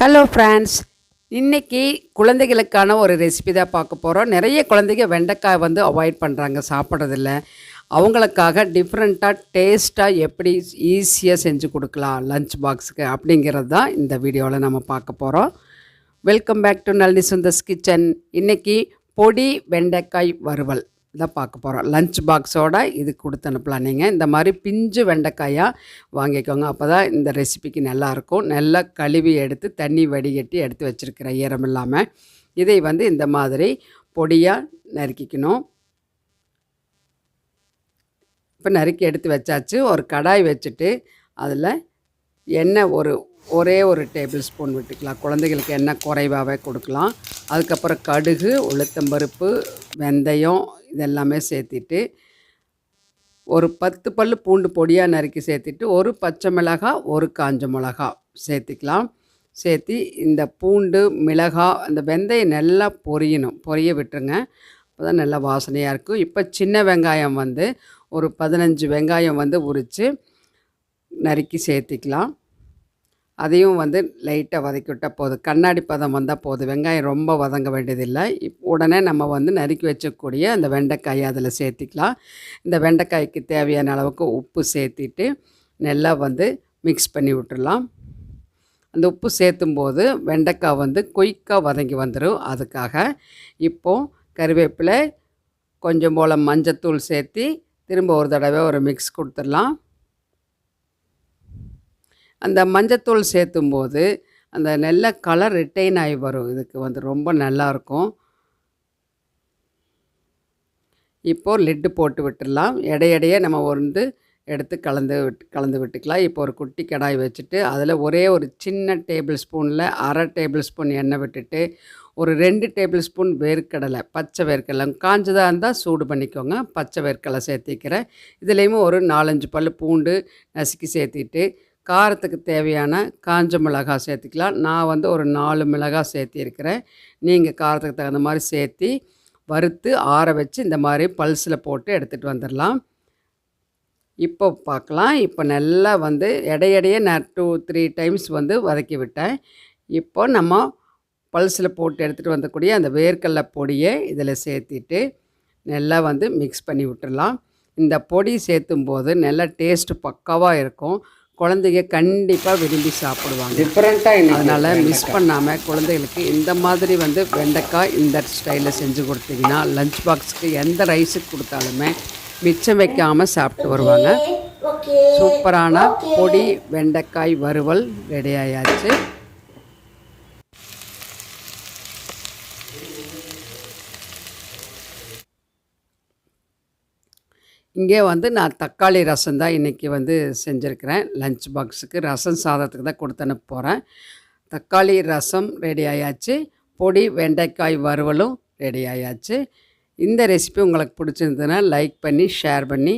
Hello friends இன்றைக்கி குழந்தைகளுக்கான ஒரு ரெசிபி தான் பார்க்க போகிறோம் நிறைய குழந்தைங்க வெண்டைக்காய் வந்து அவாய்ட் பண்ணுறாங்க சாப்பிட்றதில்ல. அவங்களுக்காக டிஃப்ரெண்ட்டாக டேஸ்ட்டாக எப்படி ஈஸியாக செஞ்சு கொடுக்கலாம் லஞ்ச் பாக்ஸுக்கு அப்படிங்கிறது தான் இந்த வீடியோவில் நம்ம பார்க்க போகிறோம் welcome back to Nalini Sundar's kitchen இன்றைக்கி பொடி வெண்டைக்காய் வறுவல். தான் பார்க்க போகிறோம் லஞ்ச் பாக்ஸோட இது கொடுத்து அனுப்பலாம். நீங்கள் இந்த மாதிரி பிஞ்சு வெண்டைக்காயாக வாங்கிக்கோங்க. அப்போ தான் இந்த ரெசிபிக்கு நல்லாயிருக்கும் நல்லா கழுவி எடுத்து தண்ணி வடிகட்டி எடுத்து வச்சுருக்கிற ஈரம் இல்லாமல் இதை வந்து இந்த மாதிரி பொடியாக நறுக்கிக்கணும். இப்போ நறுக்கி எடுத்து வச்சாச்சு. ஒரு கடாய் வச்சுட்டு அதில் எண்ணெய் ஒரு ஒரே ஒரு டேபிள் ஸ்பூன் விட்டுக்கலாம். குழந்தைகளுக்கு எண்ணெய் குறைவாகவே கொடுக்கலாம். அதுக்கப்புறம் கடுகு உளுத்தம்பருப்பு வெந்தயம் இதெல்லாமே சேர்த்திட்டு ஒரு பத்து பல் பூண்டு பொடியாக நறுக்கி சேர்த்துட்டு ஒரு பச்சை மிளகாய் ஒரு காஞ்ச மிளகா சேர்த்திக்கலாம். சேர்த்தி இந்த பூண்டு மிளகாய் அந்த வெந்தயம் நல்லா பொரியணும். பொரிய விட்டுருங்க. அப்போ தான் நல்லா வாசனையாக இருக்கும். இப்போ சின்ன வெங்காயம் வந்து ஒரு பதினஞ்சு வெங்காயம் வந்து உரித்து நறுக்கி சேர்த்திக்கலாம். அதையும் வந்து லைட்டாக வதக்கி விட்டால் போதும். கண்ணாடி பதம் வந்தால் போதும். வெங்காயம் ரொம்ப வதங்க வேண்டியதில்லை. இப் உடனே நம்ம வந்து நறுக்கி வச்சக்கூடிய அந்த வெண்டைக்காயை அதில் சேர்த்திக்கலாம். இந்த வெண்டைக்காய்க்கு தேவையான அளவுக்கு உப்பு சேர்த்திட்டு நல்லா வந்து மிக்ஸ் பண்ணி விட்டுடலாம். அந்த உப்பு சேர்த்தும் போது வெண்டைக்காய் வந்து கொய்க்காக வதங்கி வந்துடும் அதுக்காக இப்போது கருவேப்பிலை கொஞ்சம் போல் மஞ்சத்தூள் சேர்த்தி திரும்ப ஒரு தடவை ஒரு மிக்ஸ் கொடுத்துடலாம். அந்த மஞ்சத்தூள் சேர்த்தும்போது அந்த நல்ல கலர் ரிட்டைன் ஆகி வரும். இதுக்கு வந்து ரொம்ப நல்லாயிருக்கும் இப்போது லிட்டு போட்டு விட்டுடலாம். இடையிடையே நம்ம வந்து எடுத்து கலந்து விட்டு கலந்து விட்டுக்கலாம். இப்போ ஒரு குட்டி கடாய் வச்சுட்டு அதில் ஒரே ஒரு சின்ன டேபிள் ஸ்பூனில் அரை டேபிள் ஸ்பூன் எண்ணெய் விட்டுட்டு ஒரு ரெண்டு டேபிள் ஸ்பூன் வேர்க்கடலை பச்சை வேர்க்கடலை. காஞ்சதாக இருந்தால் சூடு பண்ணிக்கோங்க. பச்சை வேர்க்கடலை சேர்த்திக்கிறேன். இதுலேயுமே ஒரு நாலஞ்சு பல் பூண்டு நசுக்கி சேர்த்திட்டு காரத்துக்கு தேவையான காஞ்ச மிளகாய் சேர்த்துக்கலாம். நான் வந்து ஒரு நாலு மிளகாய் சேர்த்திருக்கிறேன். நீங்கள் காரத்துக்கு தகுந்த மாதிரி சேர்த்தி வறுத்து ஆற வச்சு இந்த மாதிரி பல்ஸில் போட்டு எடுத்துகிட்டு வந்துடலாம் இப்போ பார்க்கலாம் இப்போ நல்லா வந்து இடையிடையே நான் டூ த்ரீ டைம்ஸ் வந்து வதக்கி விட்டேன். இப்போ நம்ம பல்ஸில் போட்டு எடுத்துகிட்டு வந்தக்கூடிய அந்த வேர்க்கடலை பொடியை இதில் சேர்த்திட்டு நல்லா வந்து மிக்ஸ் பண்ணி விட்டுடலாம் இந்த பொடி சேர்த்தும் போது நல்லா டேஸ்ட்டு பக்காவாக இருக்கும். குழந்தைங்க கண்டிப்பாக விரும்பி சாப்பிடுவாங்க. டிஃப்ரெண்ட்டாக அதனால் மிஸ் பண்ணாமல் குழந்தைகளுக்கு இந்த மாதிரி வந்து வெண்டைக்காய் இந்த ஸ்டைலில் செஞ்சு கொடுத்தீங்கன்னா லஞ்ச் பாக்ஸுக்கு எந்த ரைஸுக்கு கொடுத்தாலுமே மிச்சம் வைக்காமல் சாப்பிட்டு வருவாங்க. சூப்பரான பொடி வெண்டைக்காய் வறுவல் ரெடி ஆயாச்சு. இங்கே வந்து நான் தக்காளி ரசம் தான் இன்றைக்கி வந்து செஞ்சுருக்கிறேன். லஞ்ச் பாக்ஸுக்கு ரசம் சாதத்துக்கு தான் கொடுத்து அனுப்ப போகிறேன் தக்காளி ரசம் ரெடி ஆயாச்சு. பொடி வெண்டைக்காய் வறுவலும் ரெடி ஆயாச்சு. இந்த ரெசிபி உங்களுக்கு பிடிச்சிருந்ததுன்னா லைக் பண்ணி ஷேர் பண்ணி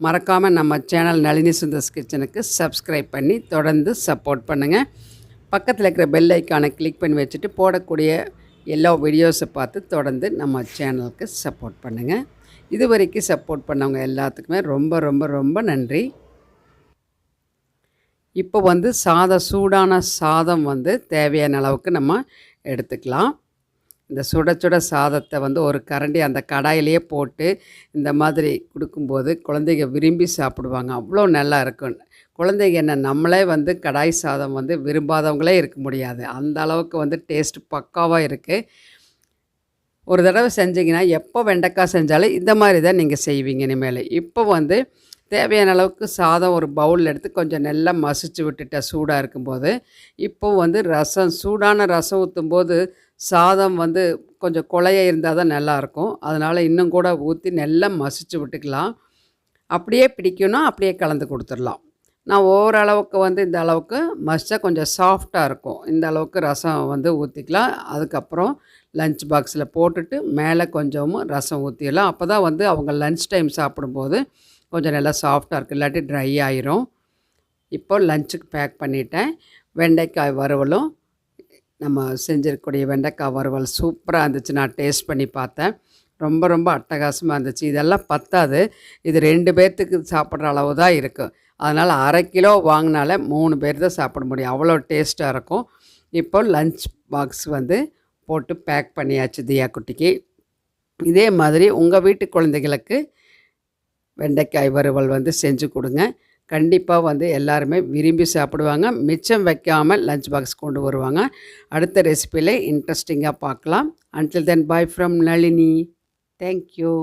மறக்காமல் நம்ம சேனல் நளினி சுந்தர்ஸ் கிச்சனுக்கு சப்ஸ்கிரைப் பண்ணி தொடர்ந்து சப்போர்ட் பண்ணுங்கள் பக்கத்தில் இருக்கிற பெல் ஐக்கானை கிளிக் பண்ணி வச்சுட்டு போடக்கூடிய எல்லா வீடியோஸை பார்த்து தொடர்ந்து நம்ம சேனலுக்கு சப்போர்ட் பண்ணுங்கள் இது வரைக்கும் சப்போர்ட் பண்ணவங்க எல்லாத்துக்குமே ரொம்ப ரொம்ப ரொம்ப நன்றி. இப்போ வந்து சாதம் சூடான சாதம் வந்து தேவையான அளவுக்கு நம்ம எடுத்துக்கலாம். இந்த சுட சுட சாதத்தை வந்து ஒரு கரண்டி அந்த கடாயிலேயே போட்டு இந்த மாதிரி கொடுக்கும்போது குழந்தைங்க விரும்பி சாப்பிடுவாங்க. அவ்வளோ நல்லா இருக்கும். குழந்தைங்க என்ன நம்மளே வந்து கடாய் சாதம் வந்து விரும்பாதவங்களே இருக்க முடியாது. அந்த அளவுக்கு வந்து டேஸ்ட் பக்காவாக இருக்குது ஒரு தடவை செஞ்சிங்கன்னா எப்போ வெண்டைக்காய் செஞ்சாலும் இந்த மாதிரி தான் நீங்கள் செய்வீங்க இனிமேல். இப்போ வந்து தேவையான அளவுக்கு சாதம் ஒரு பவுலில் எடுத்து கொஞ்சம் நல்லா மசிச்சு விட்டுட்டேன் சூடாக இருக்கும்போது இப்போ வந்து ரசம் சூடான ரசம் ஊற்றும்போது சாதம் வந்து கொஞ்சம் குழைய இருந்தால் தான் நல்லாயிருக்கும். அதனால் இன்னும் கூட ஊற்றி நல்லா மசிச்சு விட்டுக்கலாம். அப்படியே பிடிக்கணும் அப்படியே கலந்து கொடுத்துடலாம். நான் ஓரளவுக்கு வந்து இந்த அளவுக்கு மஸ்டாக கொஞ்சம் சாஃப்டாக இருக்கும். இந்த அளவுக்கு ரசம் வந்து ஊற்றிக்கலாம் அதுக்கப்புறம் லஞ்ச் பாக்ஸில் போட்டுட்டு மேலே கொஞ்சமும் ரசம் ஊற்றிடலாம் அப்போ தான் வந்து அவங்க லன்ச் டைம் சாப்பிடும்போது கொஞ்சம் நல்லா சாஃப்டாக இருக்கும். இல்லாட்டி ட்ரை ஆயிரும். இப்போ லஞ்சுக்கு பேக் பண்ணிட்டேன். வெண்டைக்காய் வறுவலும் நம்ம செஞ்சிருக்கக்கூடிய வெண்டைக்காய் வறுவல் சூப்பராக இருந்துச்சு. நான் டேஸ்ட் பண்ணி பார்த்தேன். ரொம்ப ரொம்ப அட்டகாசமாக இருந்துச்சு. இதெல்லாம் பத்தாது. இது ரெண்டு பேர்த்துக்கு சாப்பிட்ற அளவு தான் இருக்கும் அதனால் அரை கிலோ வாங்கினாலே மூணு பேர் தான் சாப்பிட முடியும். அவ்வளோ டேஸ்ட்டாக இருக்கும். இப்போ லஞ்ச் பாக்ஸ் வந்து போட்டு பேக் பண்ணியாச்சு தியா குட்டிக்கு. இதே மாதிரி உங்கள் வீட்டு குழந்தைகளுக்கு வெண்டைக்காய் வறுவல் வந்து செஞ்சு கொடுங்க. கண்டிப்பாக வந்து எல்லாருமே விரும்பி சாப்பிடுவாங்க. மிச்சம் வைக்காமல் லஞ்ச் பாக்ஸ் கொண்டு வருவாங்க. அடுத்த ரெசிப்பியில் இன்ட்ரெஸ்டிங்காக பார்க்கலாம். Until then bye from Nalini. Thank you